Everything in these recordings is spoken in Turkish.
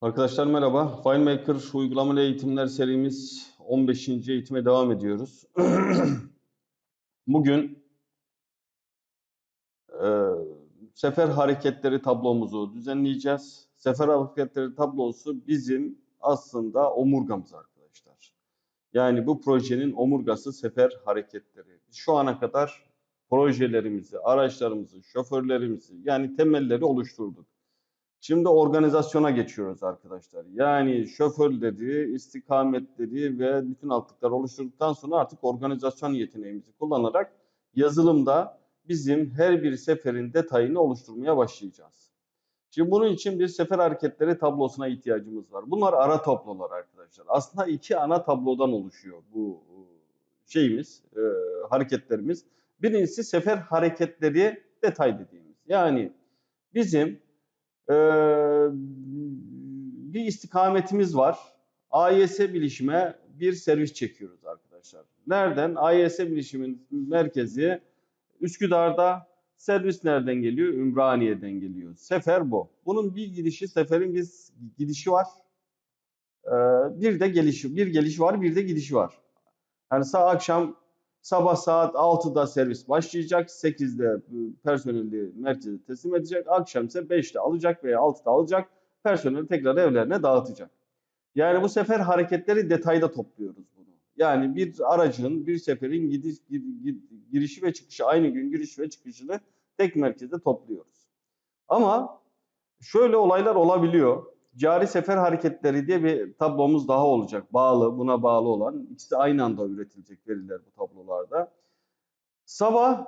Arkadaşlar merhaba. FileMaker uygulamalı eğitimler serimiz 15. eğitime devam ediyoruz. Bugün e, sefer hareketleri tablomuzu düzenleyeceğiz. Sefer hareketleri tablosu bizim aslında omurgamız arkadaşlar. Yani bu projenin omurgası sefer hareketleri. Şu ana kadar projelerimizi, araçlarımızı, şoförlerimizi yani temelleri oluşturduk. Şimdi organizasyona geçiyoruz arkadaşlar. Yani şoförleri, istikametleri ve bütün altlıkları oluşturduktan sonra artık organizasyon yeteneğimizi kullanarak yazılımda bizim her bir seferin detayını oluşturmaya başlayacağız. Şimdi bunun için bir sefer hareketleri tablosuna ihtiyacımız var. Bunlar ara tablolar arkadaşlar. Aslında iki ana tablodan oluşuyor bu şeyimiz, e, hareketlerimiz. Birincisi sefer hareketleri detay dediğimiz. Yani bizim ee, bir istikametimiz var. AYS bilişime bir servis çekiyoruz arkadaşlar. Nereden? AYS bilişimin merkezi Üsküdar'da. Servis nereden geliyor? Ümraniye'den geliyor. Sefer bu. Bunun bir gidişi, seferin bir gidişi var. Ee, bir de gelişi, bir gelişi var, bir de gidişi var. Yani sağ akşam Sabah saat 6'da servis başlayacak. 8'de personeli merkeze teslim edecek. Akşam ise 5'te alacak veya 6'da alacak. Personeli tekrar evlerine dağıtacak. Yani bu sefer hareketleri detayda topluyoruz bunu. Yani bir aracın, bir seferin gidiş, girişi ve çıkışı aynı gün giriş ve çıkışını tek merkezde topluyoruz. Ama şöyle olaylar olabiliyor cari sefer hareketleri diye bir tablomuz daha olacak. Bağlı, buna bağlı olan. İkisi aynı anda üretilecek veriler bu tablolarda. Sabah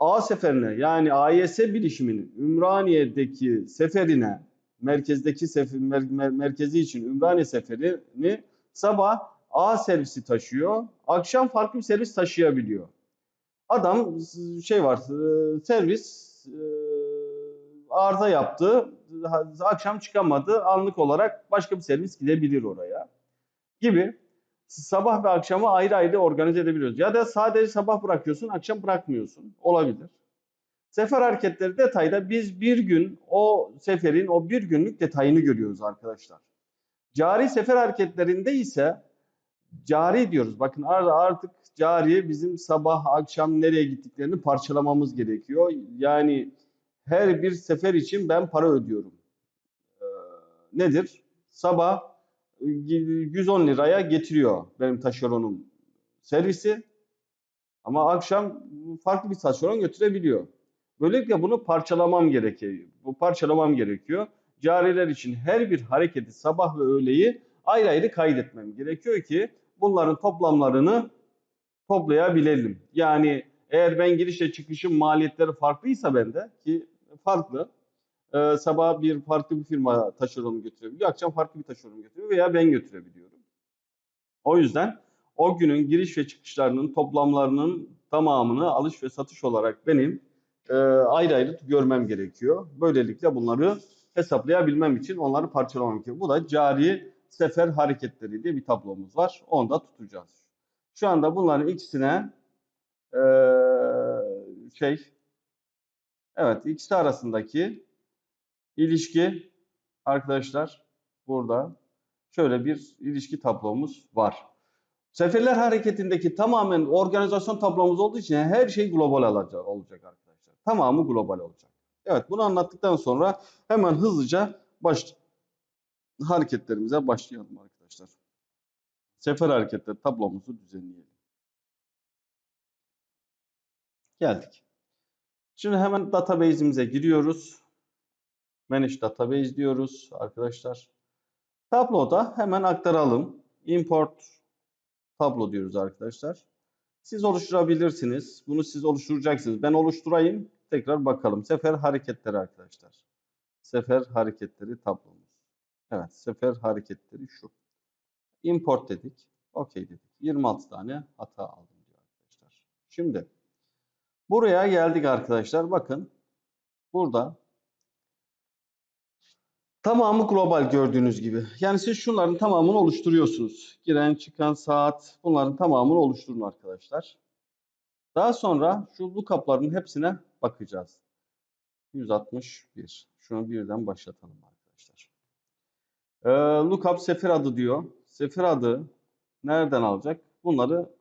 A seferine yani AYS bilişiminin Ümraniye'deki seferine merkezdeki sefer, mer, mer, merkezi için Ümraniye seferini sabah A servisi taşıyor. Akşam farklı bir servis taşıyabiliyor. Adam şey var servis arıza yaptı. Akşam çıkamadı. Anlık olarak başka bir servis gidebilir oraya. Gibi sabah ve akşamı ayrı ayrı organize edebiliyoruz. Ya da sadece sabah bırakıyorsun, akşam bırakmıyorsun. Olabilir. Sefer hareketleri detayda biz bir gün o seferin o bir günlük detayını görüyoruz arkadaşlar. Cari sefer hareketlerinde ise cari diyoruz. Bakın artık cari bizim sabah akşam nereye gittiklerini parçalamamız gerekiyor. Yani her bir sefer için ben para ödüyorum. Ee, nedir? Sabah 110 liraya getiriyor benim taşeronum servisi. Ama akşam farklı bir taşeron götürebiliyor. Böylelikle bunu parçalamam gerekiyor. Bu parçalamam gerekiyor. Cariler için her bir hareketi sabah ve öğleyi ayrı ayrı kaydetmem gerekiyor ki bunların toplamlarını toplayabilelim. Yani eğer ben girişle çıkışın maliyetleri farklıysa bende ki farklı. Ee, sabah bir farklı bir firma taşeronunu götürebiliyor. Akşam farklı bir taşeronunu götürüyor veya ben götürebiliyorum. O yüzden o günün giriş ve çıkışlarının toplamlarının tamamını alış ve satış olarak benim e, ayrı ayrı görmem gerekiyor. Böylelikle bunları hesaplayabilmem için onları parçalamam gerekiyor. Bu da cari sefer hareketleri diye bir tablomuz var. Onu da tutacağız. Şu anda bunların ikisine e, şey Evet ikisi arasındaki ilişki arkadaşlar burada şöyle bir ilişki tablomuz var. Seferler hareketindeki tamamen organizasyon tablomuz olduğu için her şey global olacak arkadaşlar. Tamamı global olacak. Evet bunu anlattıktan sonra hemen hızlıca baş hareketlerimize başlayalım arkadaşlar. Sefer hareketleri tablomuzu düzenleyelim. Geldik. Şimdi hemen database'imize giriyoruz. Manage Database diyoruz arkadaşlar. Tabloda hemen aktaralım. Import tablo diyoruz arkadaşlar. Siz oluşturabilirsiniz. Bunu siz oluşturacaksınız. Ben oluşturayım. Tekrar bakalım. Sefer hareketleri arkadaşlar. Sefer hareketleri tablomuz. Evet. Sefer hareketleri şu. Import dedik. OK dedik. 26 tane hata aldım diyor arkadaşlar. Şimdi Buraya geldik arkadaşlar. Bakın burada tamamı global gördüğünüz gibi. Yani siz şunların tamamını oluşturuyorsunuz. Giren çıkan saat bunların tamamını oluşturun arkadaşlar. Daha sonra şu lookup'ların hepsine bakacağız. 161. Şunu birden başlatalım arkadaşlar. Ee, lookup sefer adı diyor. Sefer adı nereden alacak? Bunları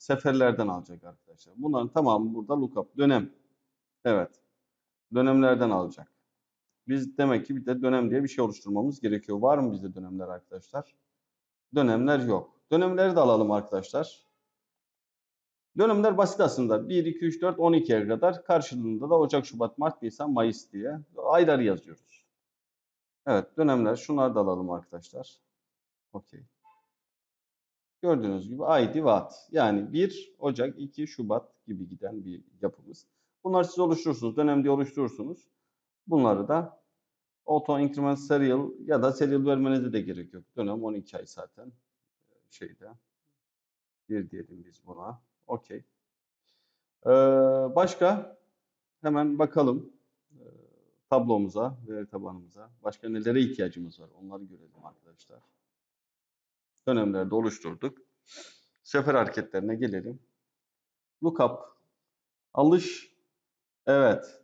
seferlerden alacak arkadaşlar. Bunların tamamı burada lookup. Dönem. Evet. Dönemlerden alacak. Biz demek ki bir de dönem diye bir şey oluşturmamız gerekiyor. Var mı bizde dönemler arkadaşlar? Dönemler yok. Dönemleri de alalım arkadaşlar. Dönemler basit aslında. 1, 2, 3, 4, 12'ye kadar. Karşılığında da Ocak, Şubat, Mart, Nisan, Mayıs diye ayları yazıyoruz. Evet dönemler. Şunları da alalım arkadaşlar. Okey. Gördüğünüz gibi ID Watt. Yani 1 Ocak, 2 Şubat gibi giden bir yapımız. Bunları siz oluşturursunuz. Dönem diye oluşturursunuz. Bunları da auto increment serial ya da serial vermenize de gerek yok. Dönem 12 ay zaten şeyde. Bir diyelim biz buna. Okey. Ee, başka hemen bakalım ee, tablomuza, veri tabanımıza. Başka nelere ihtiyacımız var? Onları görelim arkadaşlar. Dönemlerde oluşturduk. Sefer hareketlerine gelelim. Lookup, alış, evet.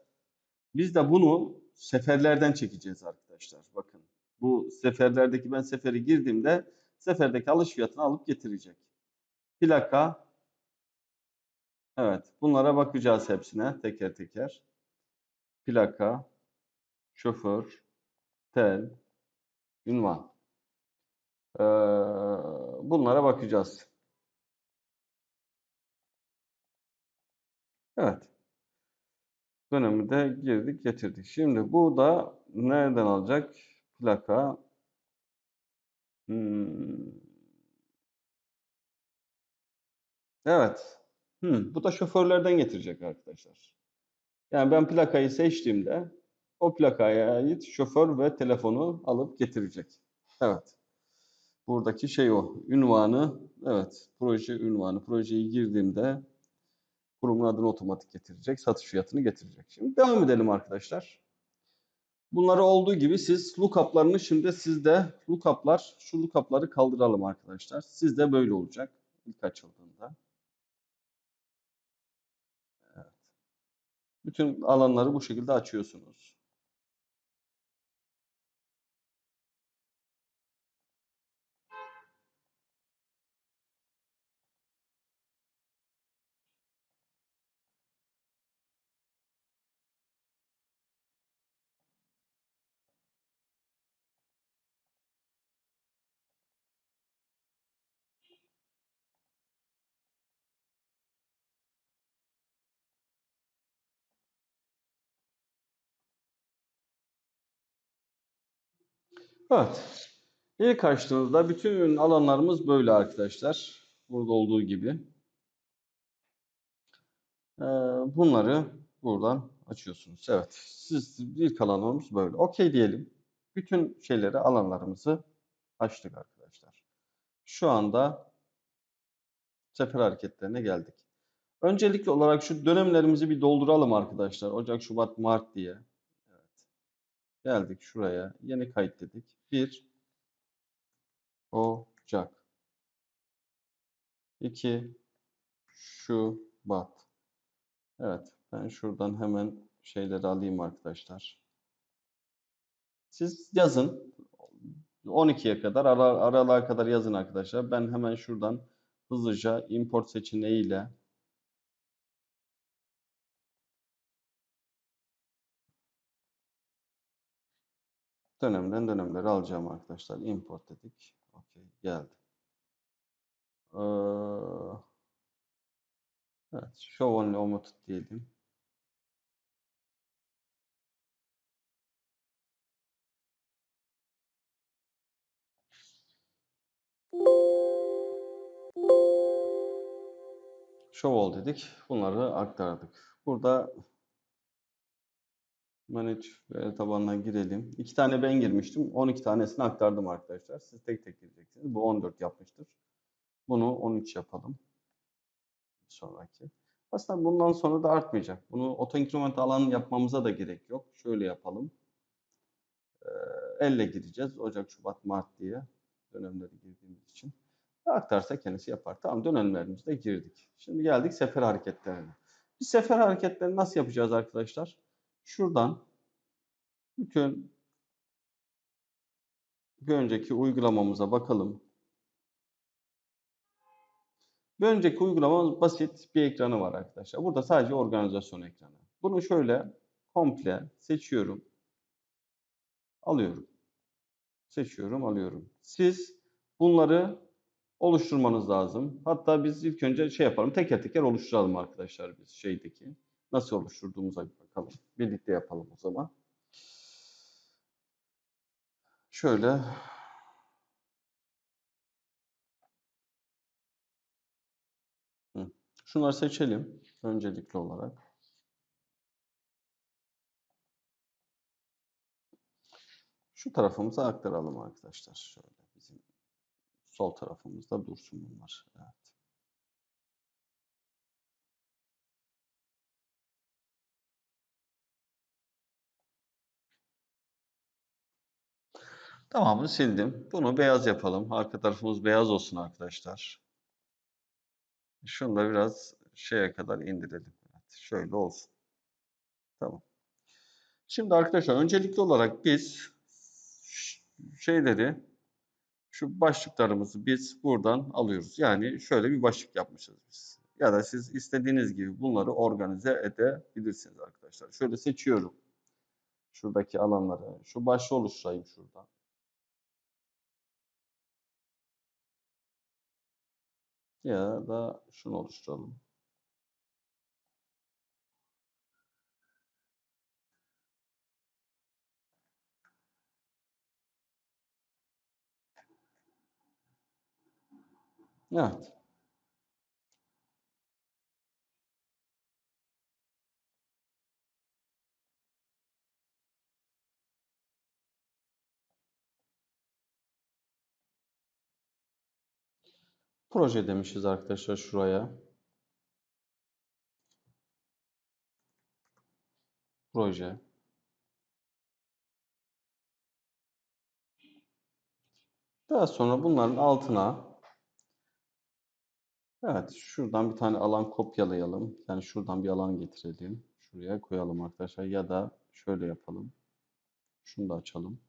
Biz de bunu seferlerden çekeceğiz arkadaşlar. Bakın bu seferlerdeki ben seferi girdiğimde seferdeki alış fiyatını alıp getirecek. Plaka, evet bunlara bakacağız hepsine teker teker. Plaka, şoför, tel, ünvan. Ee, bunlara bakacağız. Evet. Dönemi de girdik getirdik. Şimdi bu da nereden alacak? Plaka. Hmm. Evet. Hmm. Bu da şoförlerden getirecek arkadaşlar. Yani ben plakayı seçtiğimde o plakaya ait şoför ve telefonu alıp getirecek. Evet. Buradaki şey o. Ünvanı, evet. Proje ünvanı. Projeyi girdiğimde kurumun adını otomatik getirecek. Satış fiyatını getirecek. Şimdi devam edelim arkadaşlar. Bunları olduğu gibi siz lookup'larını şimdi sizde lookup'lar, şu lookup'ları kaldıralım arkadaşlar. Sizde böyle olacak ilk açıldığında. Evet. Bütün alanları bu şekilde açıyorsunuz. Evet. İlk açtığınızda bütün alanlarımız böyle arkadaşlar. Burada olduğu gibi. Ee, bunları buradan açıyorsunuz. Evet. Siz ilk alanımız böyle. Okey diyelim. Bütün şeyleri alanlarımızı açtık arkadaşlar. Şu anda sefer hareketlerine geldik. Öncelikli olarak şu dönemlerimizi bir dolduralım arkadaşlar. Ocak, Şubat, Mart diye. Geldik şuraya. Yeni kayıt dedik. 1 Ocak 2 Şubat Evet ben şuradan hemen şeyleri alayım arkadaşlar. Siz yazın 12'ye kadar ara, aralığa kadar yazın arkadaşlar. Ben hemen şuradan hızlıca import seçeneğiyle dönemden dönemleri alacağım arkadaşlar. Import dedik. Okey geldi. Ee, evet show only omitted diyelim. Show all dedik. Bunları aktardık. Burada Manage tabanına girelim. İki tane ben girmiştim. 12 tanesini aktardım arkadaşlar. Siz tek tek gireceksiniz. Bu 14 yapmıştır. Bunu 13 yapalım. Sonraki. Aslında bundan sonra da artmayacak. Bunu auto increment alan yapmamıza da gerek yok. Şöyle yapalım. Ee, elle gireceğiz. Ocak, Şubat, Mart diye dönemleri girdiğimiz için. Aktarsa kendisi yapar. Tamam dönemlerimizi de girdik. Şimdi geldik sefer hareketlerine. Biz sefer hareketlerini nasıl yapacağız arkadaşlar? Şuradan bütün bir önceki uygulamamıza bakalım. Bir önceki uygulamamız basit bir ekranı var arkadaşlar. Burada sadece organizasyon ekranı. Bunu şöyle komple seçiyorum. Alıyorum. Seçiyorum, alıyorum. Siz bunları oluşturmanız lazım. Hatta biz ilk önce şey yapalım. Teker teker oluşturalım arkadaşlar biz şeydeki. Nasıl oluşturduğumuza bir bakalım. Birlikte yapalım o zaman. Şöyle. Şunları seçelim öncelikli olarak. Şu tarafımıza aktaralım arkadaşlar. Şöyle bizim sol tarafımızda dursun bunlar. Evet. Tamamını sildim. Bunu beyaz yapalım. Arka tarafımız beyaz olsun arkadaşlar. Şunu da biraz şeye kadar indirelim. Evet, şöyle olsun. Tamam. Şimdi arkadaşlar öncelikli olarak biz şeyleri şu başlıklarımızı biz buradan alıyoruz. Yani şöyle bir başlık yapmışız biz. Ya da siz istediğiniz gibi bunları organize edebilirsiniz arkadaşlar. Şöyle seçiyorum. Şuradaki alanları. Şu başlığı oluşturayım şuradan. Ya da şunu oluşturalım. Evet. Proje demişiz arkadaşlar şuraya. Proje. Daha sonra bunların altına evet şuradan bir tane alan kopyalayalım. Yani şuradan bir alan getirelim. Şuraya koyalım arkadaşlar ya da şöyle yapalım. Şunu da açalım.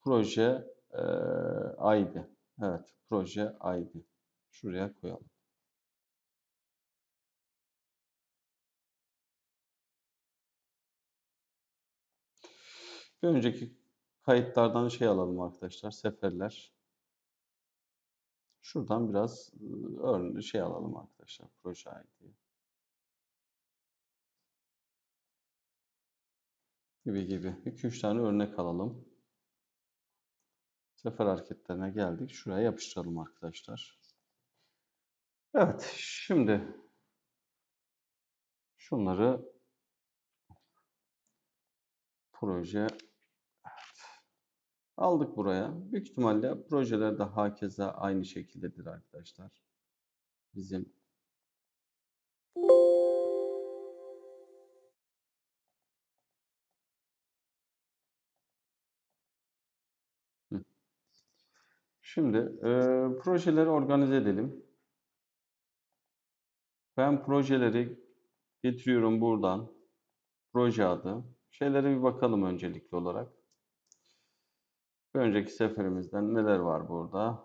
Proje e, ID. Evet, proje ID. Şuraya koyalım. Bir önceki kayıtlardan şey alalım arkadaşlar. Seferler. Şuradan biraz örneğin şey alalım arkadaşlar. Proje ID. Gibi gibi. 2-3 tane örnek alalım. Sefer hareketlerine geldik. Şuraya yapıştıralım arkadaşlar. Evet. Şimdi şunları proje evet. aldık buraya. Büyük ihtimalle projeler de hakeza aynı şekildedir arkadaşlar. Bizim Şimdi e, projeleri organize edelim. Ben projeleri getiriyorum buradan. Proje adı. Şeylere bir bakalım öncelikli olarak. Bir önceki seferimizden neler var burada?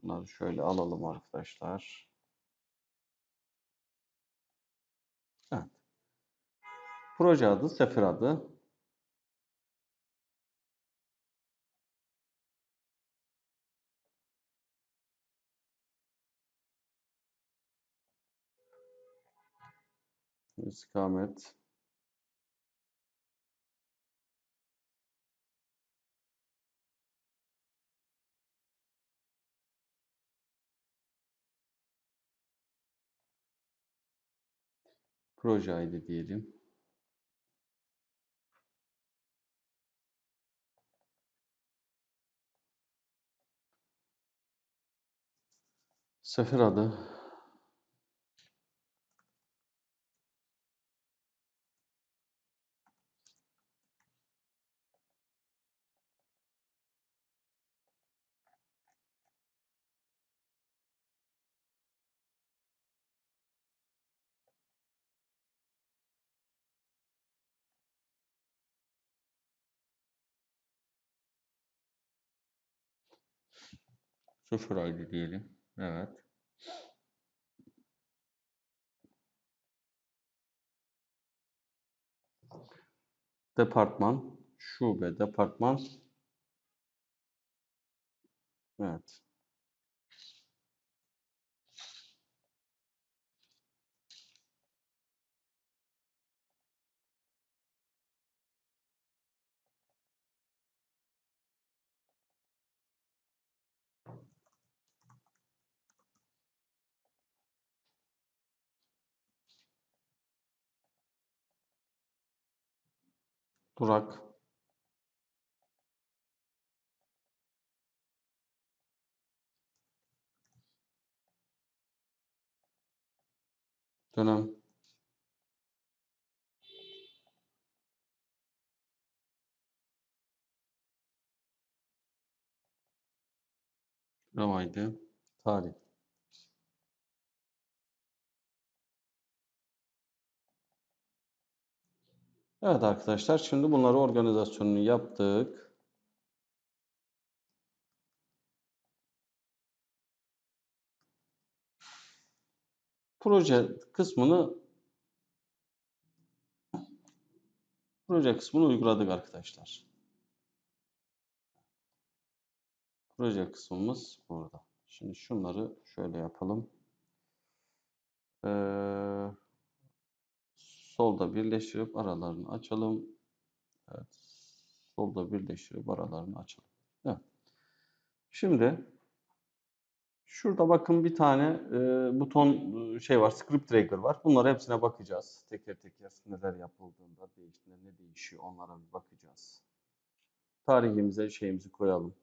Şunları şöyle alalım arkadaşlar. Evet. Proje adı, sefer adı. İstikamet. Proje ID diyelim. Sefer adı. Sıfır ID diyelim. Evet. Departman, şube, departman. Evet. Durak. Dönem. ID. Tarih. Evet arkadaşlar şimdi bunları organizasyonunu yaptık. Proje kısmını proje kısmını uyguladık arkadaşlar. Proje kısmımız burada. Şimdi şunları şöyle yapalım. Ee, solda birleştirip aralarını açalım. Evet. Solda birleştirip aralarını açalım. Evet. Şimdi şurada bakın bir tane e, buton e, şey var, script trigger var. Bunları hepsine bakacağız. Teker teker neler yapıldığında değiştiğinde ne değişiyor onlara bir bakacağız. Tarihimize şeyimizi koyalım.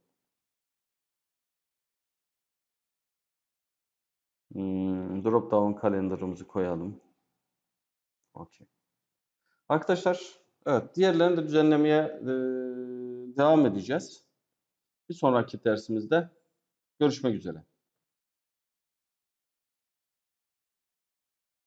Hmm, drop down kalenderımızı koyalım. Okey. Arkadaşlar, evet diğerlerini de düzenlemeye e, devam edeceğiz. Bir sonraki dersimizde görüşmek üzere.